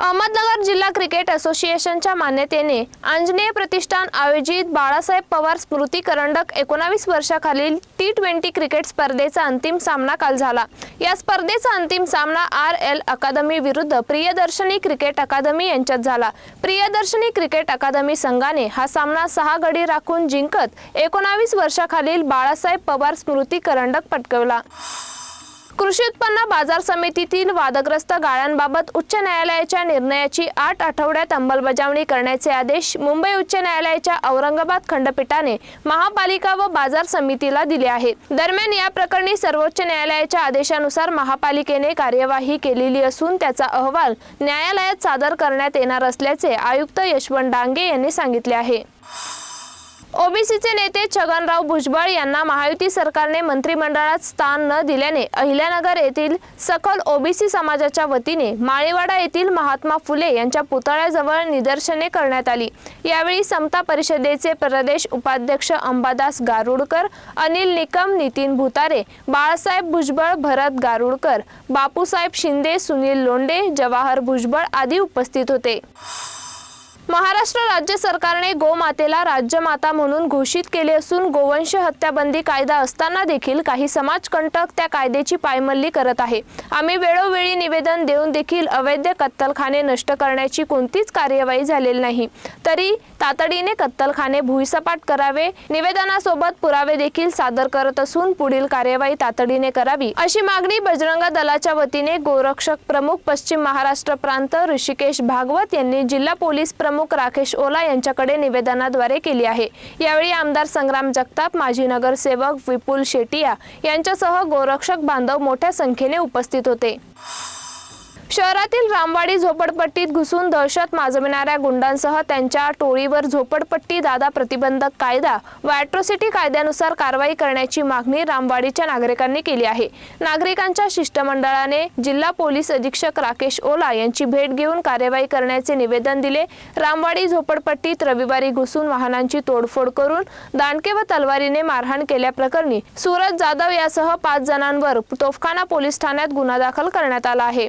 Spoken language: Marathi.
अहमदनगर जिल्हा क्रिकेट असोसिएशनच्या मान्यतेने आंजनेय प्रतिष्ठान आयोजित बाळासाहेब पवार स्मृती करंडक एकोणावीस वर्षाखालील टी ट्वेंटी क्रिकेट स्पर्धेचा अंतिम सामना काल झाला. या स्पर्धेचा अंतिम सामना आर एल अकादमी विरुद्ध प्रियदर्शनी क्रिकेट अकादमी यांच्यात झाला. प्रियदर्शनी क्रिकेट अकादमी संघाने हा सामना सहा गडी राखून जिंकत एकोणावीस वर्षाखालील बाळासाहेब पवार स्मृती करंडक पटकवला. कृषी उत्पन्न बाजार समितीतील वादग्रस्त गाळ्यांबाबत उच्च न्यायालयाच्या निर्णयाची आठ आठवड्यात अंमलबजावणी करण्याचे आदेश मुंबई उच्च न्यायालयाच्या औरंगाबाद खंडपीठाने महापालिका व बाजार समितीला दिले आहेत. दरम्यान या प्रकरणी सर्वोच्च न्यायालयाच्या आदेशानुसार महापालिकेने कार्यवाही केलेली असून त्याचा अहवाल न्यायालयात सादर करण्यात येणार असल्याचे आयुक्त यशवंत डांगे यांनी सांगितले आहे. ओबीसीचे नेते छगनराव भुजबळ यांना महायुती सरकारने मंत्रिमंडळात स्थान न दिल्याने अहिल्यानगर येथील सकल ओबीसी समाजाच्या वतीने माळेवाडा येथील महात्मा फुले यांच्या पुतळ्याजवळ निदर्शने करण्यात आली. यावेळी समता परिषदेचे प्रदेश उपाध्यक्ष अंबादास गारुडकर अनिल निकम नितीन भुतारे बाळासाहेब भुजबळ भरत गारुडकर बापूसाहेब शिंदे सुनील लोंडे जवाहर भुजबळ आदी उपस्थित होते. महाराष्ट्र राज्य सरकारने गोमातेला राज्यमाता म्हणून घोषित केले असून गोवंश हत्याबंदी कायदा असताना देखील काही समाजकंटक त्या कायद्याची पायमल्ली करत आहे. आम्ही वेळोवेळी निवेदन देऊन देखील अवैध कत्तलखाने नष्ट करण्याची कोणतीच कार्यवाही झालेली नाही. तरी तातडीने कत्तलखाने भुईसपाट करावे निवेदनासोबत पुरावे देखील सादर करत असून पुढील कार्यवाही तातडीने करावी. अशी मागणी बजरंग दलाच्या वतीने गोरक्षक प्रमुख पश्चिम महाराष्ट्र प्रांत ऋषिकेश भागवत यांनी जिल्हा पोलीस प्रमुख राकेश ओला यांच्याकडे निवेदनाद्वारे केली आहे. यावेळी आमदार संग्राम जगताप माजी नगरसेवक विपुल शेटिया यांच्यासह गोरक्षक बांधव मोठ्या संख्येने उपस्थित होते. शहरातील रामवाडी झोपडपट्टीत घुसून दहशत माजविणाऱ्या गुंडांसह त्यांच्या टोळीवर झोपडपट्टी दादा प्रतिबंधक कायदा व अॅट्रॉसिटी कायद्यानुसार कारवाई करण्याची मागणी रामवाडीच्या नागरिकांनी केली आहे. नागरिकांच्या शिष्टमंडळाने जिल्हा पोलीस अधीक्षक राकेश ओला यांची भेट घेऊन कार्यवाही करण्याचे निवेदन दिले. रामवाडी झोपडपट्टीत रविवारी घुसून वाहनांची तोडफोड करून दांडके व तलवारीने मारहाण केल्याप्रकरणी सूरज जाधव यासह पाच जणांवर तोफखाना पोलीस ठाण्यात गुन्हा दाखल करण्यात आला आहे.